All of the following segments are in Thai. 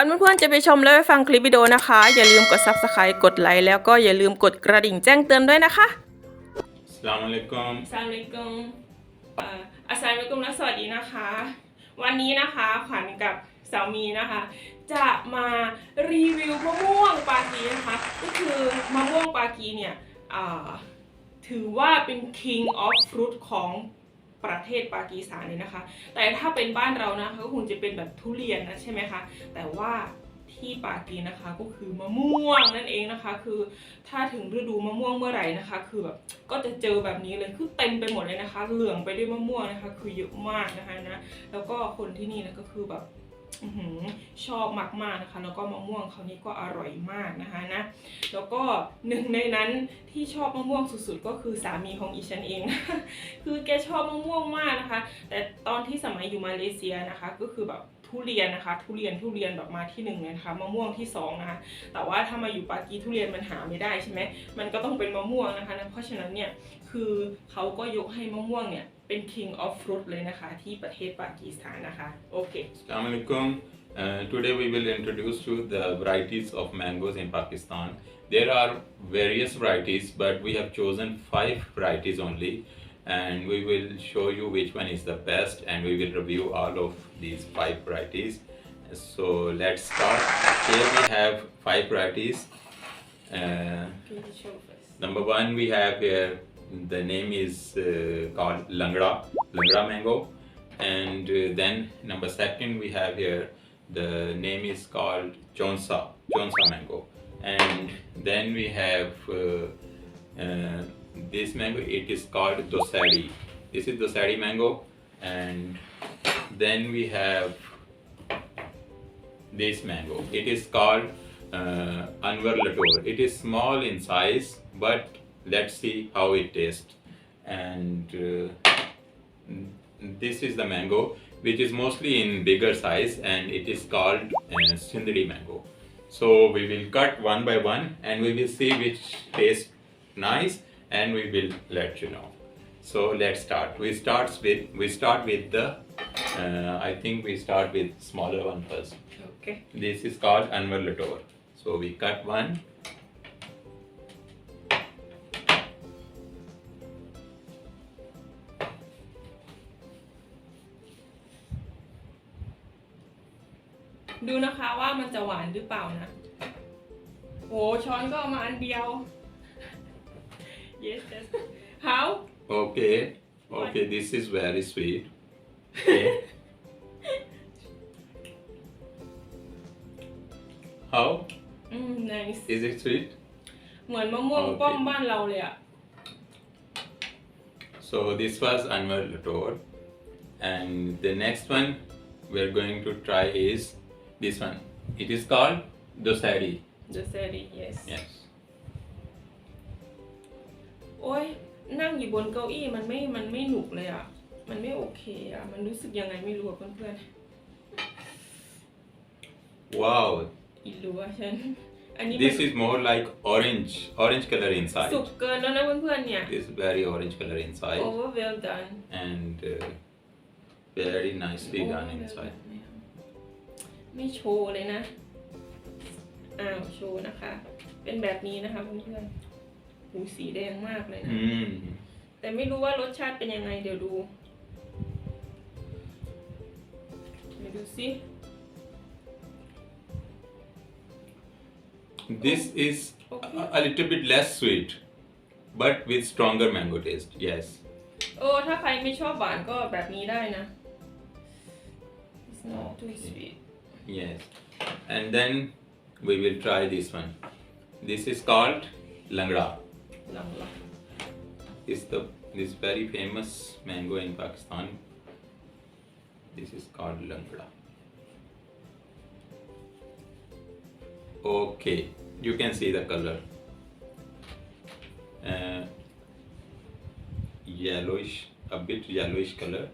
อนเพื่อนๆจะไปชมและไปฟังคลิปวิดีโอนะคะ อย่าลืมกด subscribe กดไลค์แล้วก็อย่าลืมกดกระดิ่งแจ้งเตือนด้วยนะคะ Assalamu alaikum. อัสสลามุอะลัยกุมอ่าอัสสลามุอะลัยกุมและสวัสดีนะคะ วันนี้นะคะขวัญกับสามีนะคะ จะมารีวิวมะม่วงปากีนะคะ ก็คือมะม่วงปากีเนี่ยอ่าถือว่าเป็น king of fruit ของ ประเทศปากีสถานเลยนะคะ แต่ถ้าเป็นบ้านเรานะคะก็คงจะเป็นแบบทุเรียนนะใช่ไหมคะ แต่ว่าที่ปากีนะคะก็คือมะม่วงนั่นเองนะคะ คือถ้าถึงฤดูมะม่วงเมื่อไหร่นะคะ คือแบบก็จะเจอแบบนี้เลยคือเต็มไปหมดเลยนะคะ เหลืองไปด้วยมะม่วงนะคะ คือเยอะมากนะคะนะแล้วก็คนที่นี่นะก็คือแบบ ชอบมากๆนะคะ แล้วก็มะม่วงเขานี่ก็อร่อยมากนะคะนะ แล้วก็หนึ่งในนั้นที่ชอบมะม่วงสุดๆ ก็คือสามีของอีฉันเอง คือแกชอบมะม่วงมากนะคะ แต่ตอนที่สมัยอยู่มาเลเซียนะคะ ก็คือแบบทุเรียนนะคะ ทุเรียนทุเรียนแบบมาที่หนึ่งเลยนะคะมะม่วงที่สองนะคะ แต่ว่าถ้ามาอยู่ปากีทุเรียนมันหาไม่ได้ใช่ไหมมันก็ต้องเป็นมะม่วงนะคะนะเพราะฉะนั้นเนี่ยคือเขาก็ยกให้มะม่วงเนี่ย เป็น king of fruit เลยนะคะ ที่ประเทศปากีสถานนะคะโอเค Assalamu alaikum. Uh, today we will introduce you the varieties of mangoes in Pakistan. There are various varieties, but we have chosen five varieties only, and we will show you which one is the best, and we will review all of these five varieties. So let's start. Here we have five varieties. Uh, Number one, we have here the name is uh, called Langra, Langra mango, and uh, then number second we have here the name is called Chonsa, Chonsa mango, and then we have uh, uh, this mango. It is called Dosari. This is Dosari mango, and then we have this mango. It is called uh, Anwar Latour. It is small in size, but let's see how it tastes. And uh, mm, this is the mango which is mostly in bigger size and it is called uh, sindri mango. So we will cut one by one and we will see which tastes nice and we will let you know. So let's start. We starts with we start with the uh, i think we start with smaller one first. Okay. This is called anwar lator so we cut one ดูนะคะว่ามันจะหวานหรือเปล่านะ โอ้ช้อนก็เอามาอันเดียว yes yes how Okay. Okay, this is very sweet. Okay. How? อืม nice Is it sweet? เหมือนมะม่วง โอเค ป้อมบ้านเราเลยอะ So this was Anwar Latour. And the next one we're going to try is this one. It is called dosari. Dosari, yes. Yes. โอ้ยนั่งอยู่บนเก้าอี้มันไม่มันไม่หนุกเลยอ่ะ มันไม่โอเคอ่ะ มันรู้สึกยังไงไม่รู้อ่ะเพื่อน Wow, ๆอิรู้ว่าฉัน อันนี้มัน this is more like orange, orange color inside. It's This very orange color inside Over well done and uh, very nicely done inside. Done ไม่โชว์เลยนะ อ้าวโชว์นะคะ เป็นแบบนี้นะคะเพื่อนๆหูสีแดงมากเลยนะ Mm. แต่ไม่รู้ว่ารสชาติเป็นยังไง เดี๋ยวดูเดี๋ยวดูสิ This is Okay. a, a little bit less sweet, but with stronger mango taste. Yes. โอ้ถ้าใครไม่ชอบหวานก็แบบนี้ได้นะ It's not too sweet yes. And then we will try this one. This is called langra. Langra. Is the this very famous mango in pakistan. This is called langra. Okay. You can see the color. Uh, yellowish a bit yellowish color.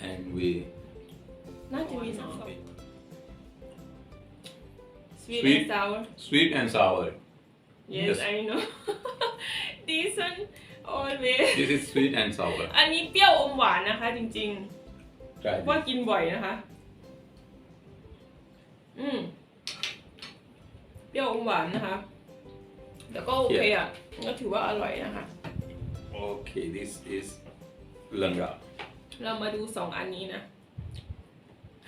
And we น่าจะมีสักสอง sweet Sweet. and sour sweet and sour. yes Yes. I know this one always This is sweet and sour. อันนี้เปรี้ยวอมหวานนะคะ จริง Try ๆ ว่า this. กินบ่อยนะคะ อืมเปรี้ยวอมหวานนะคะ แต่ก็โอเคอะก็ถือว่าอร่อยนะคะ Okay, this is Langa. เรามาดูสองอันนี้นะ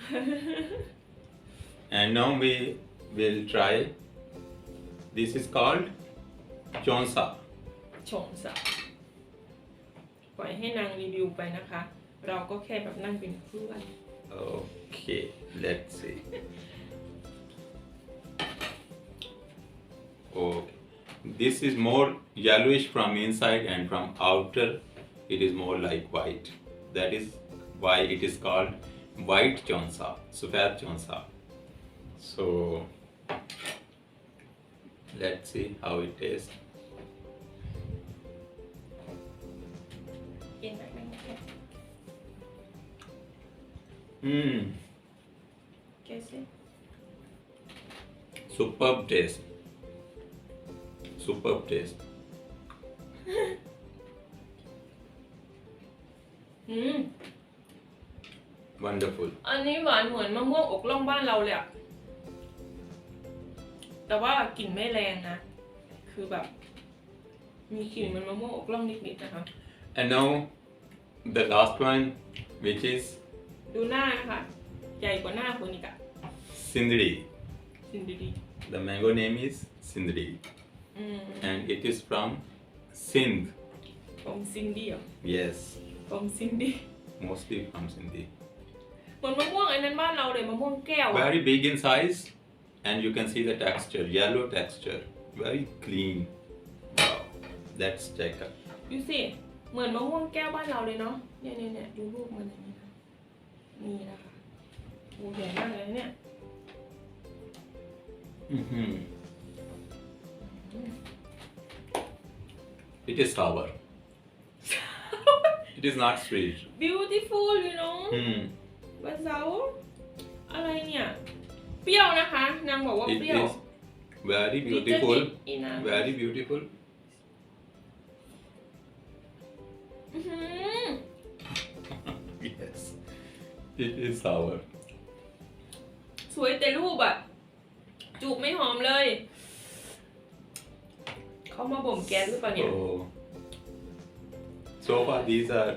And now we will try. This is called Chonsa. ชงสะปล่อยให้นางรีวิวไปนะคะ เราก็แค่แบบนั่งเป็นเพื่อน Okay, let's see. Okay, this is more yellowish from inside and from outer it is more like white. That is why it is called White चौन सा सफ़ेद So let's see how it tastes. Hmm. कैसे? Superb taste. Superb taste. Hmm. Wonderful. อันนี้หวานเหมือนมะม่วงอกล่องบ้านเราเลยอะแต่ว่ากลิ่นไม่แรงนะ คือแบบ มีกลิ่นเหมันมะม่วงอกล่องนิดๆนะคะ And now the last one, which is ดูหน้านะคะใหญ่กว่าหน้าคนอีกอะ Sindri. สินดี The mango name is Sindri, ๆอืม and it is from Sindh. ผมซินดี้เหรอ Yes, ผมซินดี้ mostly from Sindhi. เหมือนมะม่วงไอ้นั้นบ้านเราเลยมะม่วงแก้วอะ Very big in size, and you can see the texture, yellow texture, very clean. Wow, let's check it. ดูสิ เหมือนมะม่วงแก้วบ้านเราเลยเนาะ เนี่ยเนี่ยเนี่ยดูรูปมันอย่างนี้นะ นี่นะคะโอ้ใหญ่มากเลยนะเนี่ย Mhm. It is sour. it is not sweet. beautiful you know Hmm. วาซาอะไรเนี่ย เปรี้ยวนะคะ นางบอกว่า It เปรี้ยว is very Little beautiful. bit enough. Very beautiful. อื้อหือ Yes. It is sour. สวยแต่รูปอะจูบไม่หอมเลย เขามาบ่มแก๊สหรือเปล่าเนี่ย So, so far these are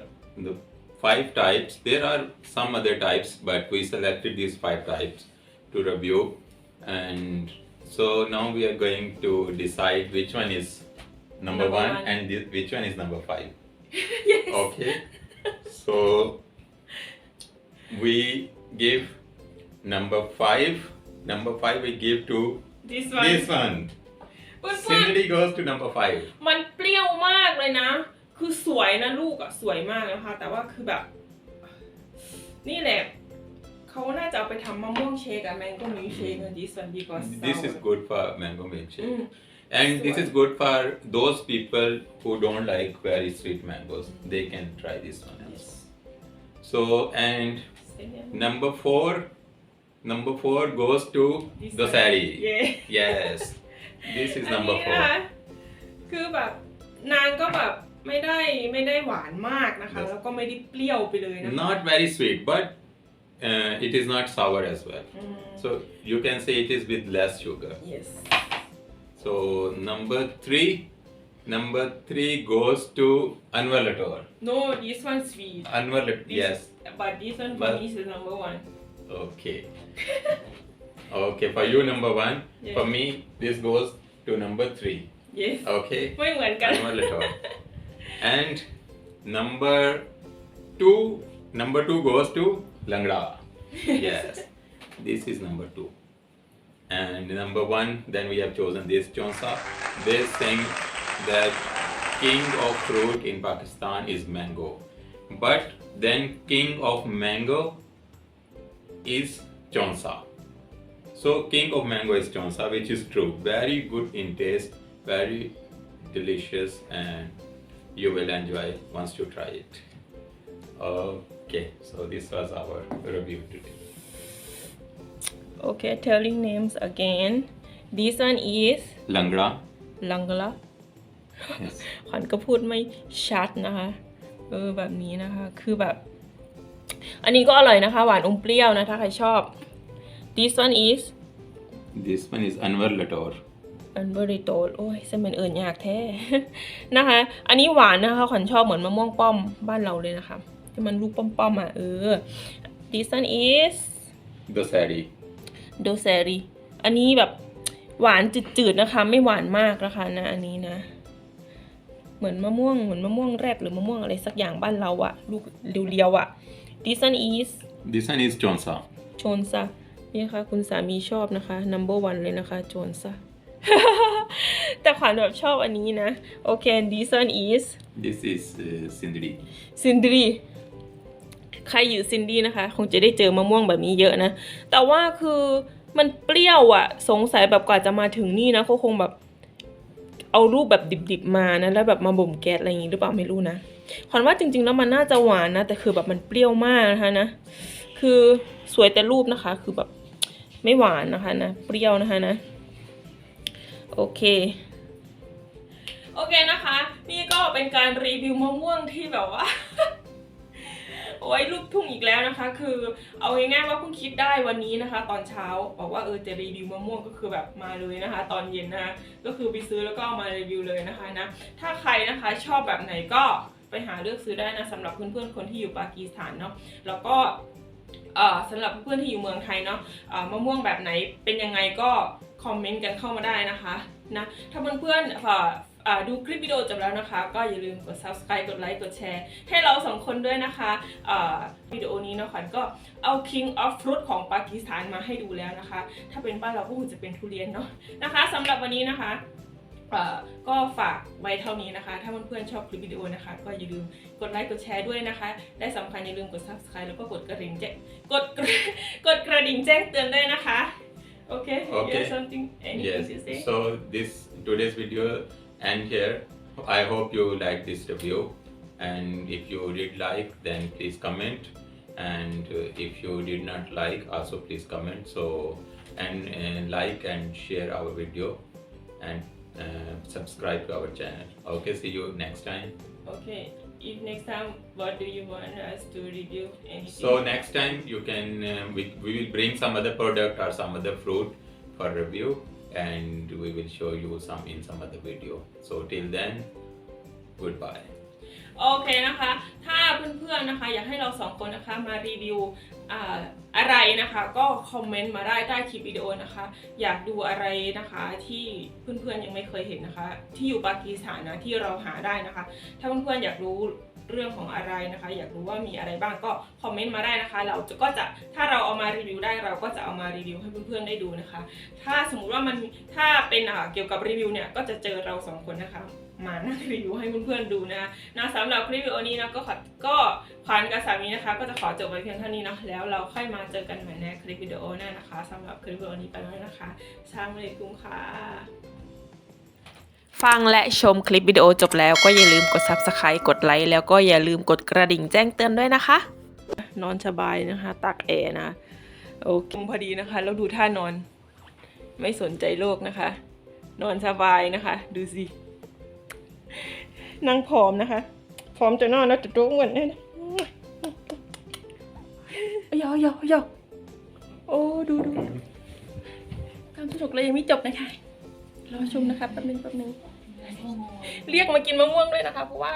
the five types. There are some other types, but we selected these five types to review. And so now we are going to decide which one is number, Number one, one. and thi- which one is number five. yes Okay. so we give number five. Number five we give to this one this one. เพื่อน Similarly goes to number five. ๆมันเปรี้ยวมากเลยนะ คือสวยนะลูกอะสวยมากนะคะ แต่ว่าคือแบบ นี่แหละเขาน่าจะเอาไปทำมะม่วงเชคอะแมงก็มีเชคนะ this one because This is sour. good for mango milkshake. อืม And this Sure. is good for those people who don't like very sweet mangoes. They can try this one also. So and number four, number four goes to This the one. sari. Yeah. Yes, this is อัน number นี้ four. นะคะคือแบบนางก็แบบ ไม่ได้ไม่ได้หวานมากนะคะ Yes. แล้วก็ไม่ได้เปรี้ยวไปเลยนะคะ Not very sweet, but uh, it is not sour as well. อืม So you can say it is with less sugar. yes So number three, number three goes to Anwar Lator. no this one sweet Anwar Lat- This- yes. but this one for But- me is number one Okay. okay, for you number one. Yeah. For me, this goes to number three. yes Okay. ไม่เหมือนกัน Anwar Lator. and number two, number two goes to Langra. Yes. this is number two. And number one, then we have chosen this Chonsa. They saying that king of fruit in Pakistan is mango. But then king of mango is Chonsa. So king of mango is Chonsa, which is true. Very good in taste, very delicious, and you will enjoy once you try it. Okay, so this was our review today. okay telling names again this one is Langra. ลังกละ Yes. ขวัญก็พูดไม่ชัดนะคะ เออแบบนี้นะคะ คือแบบ อันนี้ก็อร่อยนะคะ หวานอมเปรี้ยวนะถ้าใครชอบ this one is This one is Anwar Lator. อันเบอริโตโอ้ยเส้นเป็นเอื่นยากแท้นะคะ อันนี้หวานนะคะขวัญชอบเหมือนมะม่วงป้อมบ้านเราเลยนะคะที่มันลูกป้อมๆอะเออ this one is Dosari. d o s e r i อันนี้แบบหวานจืดๆนะคะ ไม่หวานมากนะคะนะอันนี้นะ เหมือนมะม่วงเหมือนมะม่วงแรดหรือมะม่วงอะไรสักอย่างบ้านเราอะลูกเรียวๆอะ this one is This one is Chonsa. โจนซะนี่ค่ะคุณสามีชอบนะคะ number one เลยนะคะโจนซะ แต่ขวัญแบบชอบอันนี้นะ โอเค this one is This is uh, Sindri. ซินดีใครอยู่ซินดี้นะคะ คงจะได้เจอมะม่วงแบบนี้เยอะนะ แต่ว่าคือมันเปรี้ยวอะสงสัยแบบกว่าจะมาถึงนี่นะเขาคงแบบ เอารูปแบบดิบๆมานะ แล้วแบบมาบ่มแก๊สอะไรอย่างงี้หรือเปล่าไม่รู้นะขวัญว่าจริงๆแล้วมันน่าจะหวานนะ แต่คือแบบมันเปรี้ยวมากนะคะนะ คือสวยแต่รูปนะคะ คือแบบไม่หวานนะคะนะ เปรี้ยวนะคะนะ โอเค โอเคนะคะ นี่ก็เป็นการรีวิวมะม่วงที่แบบว่า โอ้ยลูกทุ่งอีกแล้วนะคะ คือเอาง่ายๆว่าเพิ่งคิดได้วันนี้นะคะ ตอนเช้าบอกว่าเออจะรีวิวมะม่วงก็คือแบบมาเลยนะคะ ตอนเย็นนะคะก็คือไปซื้อแล้วก็เอามารีวิวเลยนะคะนะถ้าใครนะคะชอบแบบไหนก็ไปหาเลือกซื้อได้นะสำหรับเพื่อนๆคนที่อยู่ปากีสถานเนาะแล้วก็ สำหรับเพื่อนๆที่อยู่เมืองไทยเนาะมะม่วงแบบไหนเป็นยังไงก็คอมเมนต์กันเข้ามาได้นะคะนะถ้าเพื่อนๆเอ่ออ่าดูคลิปวิดีโอจบแล้วนะคะ ก็อย่าลืมกด subscribe กดไลค์กดแชร์ ให้เราสองคนด้วยนะคะวิดีโอนี้นะขวัญก็เอา King of Fruit ของปากีสถานมาให้ดูแล้วนะคะ ถ้าเป็นบ้านเราก็คงจะเป็นทุเรียนเนาะนะคะสำหรับวันนี้นะคะ ฝากไว้เท่านี้นะคะ ถ้าเพื่อนๆชอบคลิปวิดีโอนะคะ ก็อย่าลืมกดไลค์กดแชร์ด้วยนะคะ และสำคัญอย่าลืมกด subscribe แล้วก็กดกระดิ่งแจ้งกดกระกดกระดิ่งแจ้งเตือนด้วยนะคะโอเค Okay. you have something anything Yes. to say So this today's video end here. I hope you like this review, and if you did like, then please comment. And uh, if you did not like, also please comment. So and uh, like and share our video, and uh, subscribe to our channel. Okay. See you next time. Okay. If next time, what do you want us to review? Anything? So next time you can uh, we, we will bring some other product or some other fruit for review and we will show you some in some other video. So till then, goodbye. โอเคนะคะ ถ้าเพื่อนๆนะคะ อยากให้เราสองคนนะคะมารีวิว อะไรนะคะก็คอมเมนต์มาได้ใต้คลิปวิดีโอนะคะ อยากดูอะไรนะคะที่เพื่อนๆยังไม่เคยเห็นนะคะ ที่อยู่ปากีสถานนะที่เราหาได้นะคะ ถ้าเพื่อนๆอยากรู้เรื่องของอะไรนะคะ อยากรู้ว่ามีอะไรบ้างก็คอมเมนต์มาได้นะคะ เราจะก็จะถ้าเราเอามารีวิวได้เราก็จะเอามารีวิวให้เพื่อนๆได้ดูนะคะ ถ้าสมมุติว่ามันถ้าเป็นเกี่ยวกับรีวิวเนี่ยก็จะเจอเราสองคนนะคะ มานั่งรีวิวให้เพื่อนๆดูนะนะสำหรับคลิปวิดีโอนี้นะก็ขอก็ขวัญกับสามีนะคะ ก็จะขอจบไว้เพียงเท่านี้เนาะแล้วเราค่อยมาเจอกันใหม่ในคลิปวิดีโอหน้านะคะสำหรับคลิปวิดีโอนี้ไปแล้วนะคะชามเลยกุ้งค่ะฟังและชมคลิปวิดีโอจบแล้วก็อย่าลืมกด subscribe กดไลค์แล้วก็อย่าลืมกดกระดิ่งแจ้งเตือนด้วยนะคะ นอนสบายนะคะตักแอร์นะโอเคพอดีนะคะ แล้วดูท่านอน ไม่สนใจโลกนะคะ นอนสบายนะคะ ดูสิ นางผอมนะคะผอมจะนอนแล้วจะตัวงวันน่นะยอยอยอโอ้ดูดูความสนุกเลยยังไม่จบนะคะ รอชมนะคะแป๊บนึงแป๊บนึง เรียกมากินมะม่วงด้วยนะคะ เพราะว่า